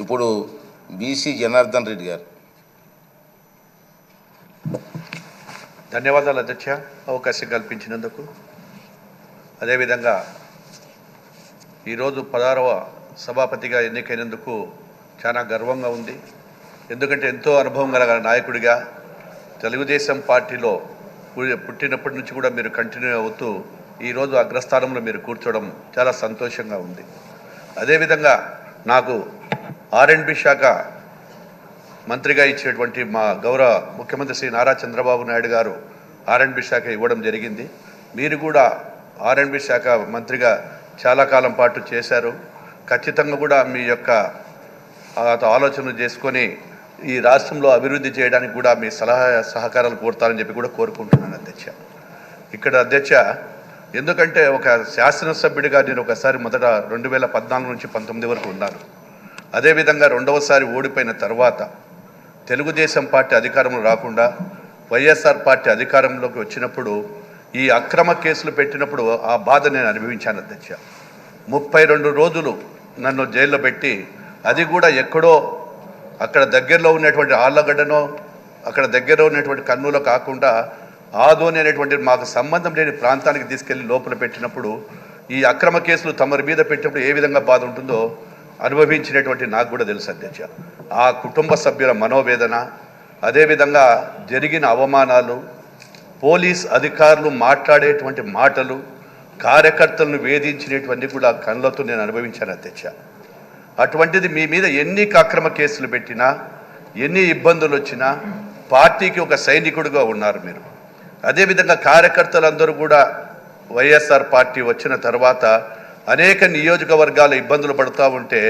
ఇప్పుడు బీసీ జనార్దన్ రెడ్డి గారు. ధన్యవాదాలు అధ్యక్ష. అవకాశం కల్పించినందుకు. అదేవిధంగా ఈరోజు పదహారవ సభాపతిగా ఎన్నికైనందుకు చాలా గర్వంగా ఉంది. ఎందుకంటే ఎంతో అనుభవం గల నాయకుడిగా తెలుగుదేశం పార్టీలో పుట్టినప్పటి నుంచి కూడా మీరు కంటిన్యూ అవుతూ ఈరోజు అగ్రస్థానంలో మీరు కూర్చోవడం చాలా సంతోషంగా ఉంది. అదేవిధంగా నాకు ఆర్ఎండ్బి శాఖ మంత్రిగా ఇచ్చినటువంటి మా గౌరవ ముఖ్యమంత్రి శ్రీ నారా చంద్రబాబు నాయుడు గారు ఆర్ఎండ్బి శాఖ ఇవ్వడం జరిగింది. మీరు కూడా ఆర్ఎండ్బి శాఖ మంత్రిగా చాలా కాలం పాటు చేశారు. ఖచ్చితంగా కూడా మీ యొక్క ఆ, ఆలోచనలు చేసుకొని ఈ రాష్ట్రంలో అభివృద్ధి చేయడానికి కూడా మీ సలహా సహకారాలు కోరుతారని చెప్పి కూడా కోరుకుంటున్నాను అధ్యక్ష. ఇక్కడ అధ్యక్ష ఎందుకంటే ఒక శాసనసభ్యుడిగా నేను ఒకసారి మొదట రెండు వేల పద్నాలుగు నుంచి పంతొమ్మిది వరకు ఉన్నాను. అదేవిధంగా రెండవసారి ఓడిపోయిన తర్వాత తెలుగుదేశం పార్టీ అధికారంలో రాకుండా వైఎస్ఆర్ పార్టీ అధికారంలోకి వచ్చినప్పుడు ఈ అక్రమ కేసులు పెట్టినప్పుడు ఆ బాధ నేను అనుభవించాను అధ్యక్ష. ముప్పై రెండు రోజులు నన్ను జైల్లో పెట్టి అది కూడా ఎక్కడో అక్కడ దగ్గరలో ఉన్నటువంటి ఆళ్ళగడ్డనో అక్కడ దగ్గరలో ఉన్నటువంటి కర్నూలు కాకుండా ఆదోని అనేటువంటి మాకు సంబంధం లేని ప్రాంతానికి తీసుకెళ్ళి లోపల పెట్టినప్పుడు ఈ అక్రమ కేసులు తమరి మీద పెట్టినప్పుడు ఏ విధంగా బాధ ఉంటుందో అనుభవించినటువంటి నాకు కూడా తెలుసు అధ్యక్ష. ఆ కుటుంబ సభ్యుల మనోవేదన అదేవిధంగా జరిగిన అవమానాలు పోలీస్ అధికారులు మాట్లాడేటువంటి మాటలు కార్యకర్తలను వేధించినటువంటి కూడా కళ్ళతో నేను అనుభవించాను అధ్యక్ష. అటువంటిది మీ మీద ఎన్ని అక్రమ కేసులు పెట్టినా ఎన్ని ఇబ్బందులు వచ్చినా పార్టీకి ఒక సైనికుడిగా ఉన్నారు మీరు. అదేవిధంగా కార్యకర్తలందరూ కూడా వైఎస్ఆర్ పార్టీ వచ్చిన తర్వాత అనేక నియోజకవర్గాల ఇబ్బందులు పడుతూ ఉంటే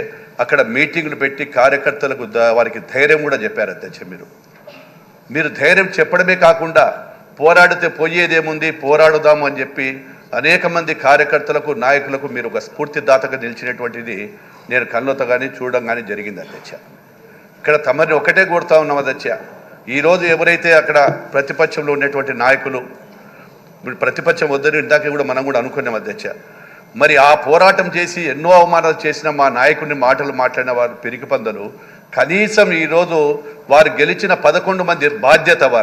అక్కడ మీటింగ్లు పెట్టి కార్యకర్తలకు వారికి ధైర్యం కూడా చెప్పారు అధ్యక్ష మీరు. మీరు ధైర్యం చెప్పడమే కాకుండా పోరాడితే పోయేదేముంది పోరాడుదాము అని చెప్పి అనేక మంది కార్యకర్తలకు నాయకులకు మీరు ఒక స్ఫూర్తిదాతగా నిలిచినటువంటిది నేను కళ్ళతో కానీ చూడడం కానీ జరిగింది అధ్యక్ష. ఇక్కడ తమరిని ఒకటే కోరుతా ఉన్నాం అధ్యక్ష. ఈరోజు ఎవరైతే అక్కడ ప్రతిపక్షంలో ఉన్నటువంటి నాయకులు ప్రతిపక్షం వద్దని ఇందాక కూడా మనం కూడా అనుకున్నాం అధ్యక్ష. మరి ఆ పోరాటం చేసి ఎన్నో అవమానాలు చేసిన మా నాయకుడిని మాటలు మాట్లాడిన వారు పిరికి పందలు కనీసం ఈరోజు వారు గెలిచిన పదకొండు మంది బాధ్యత వారు.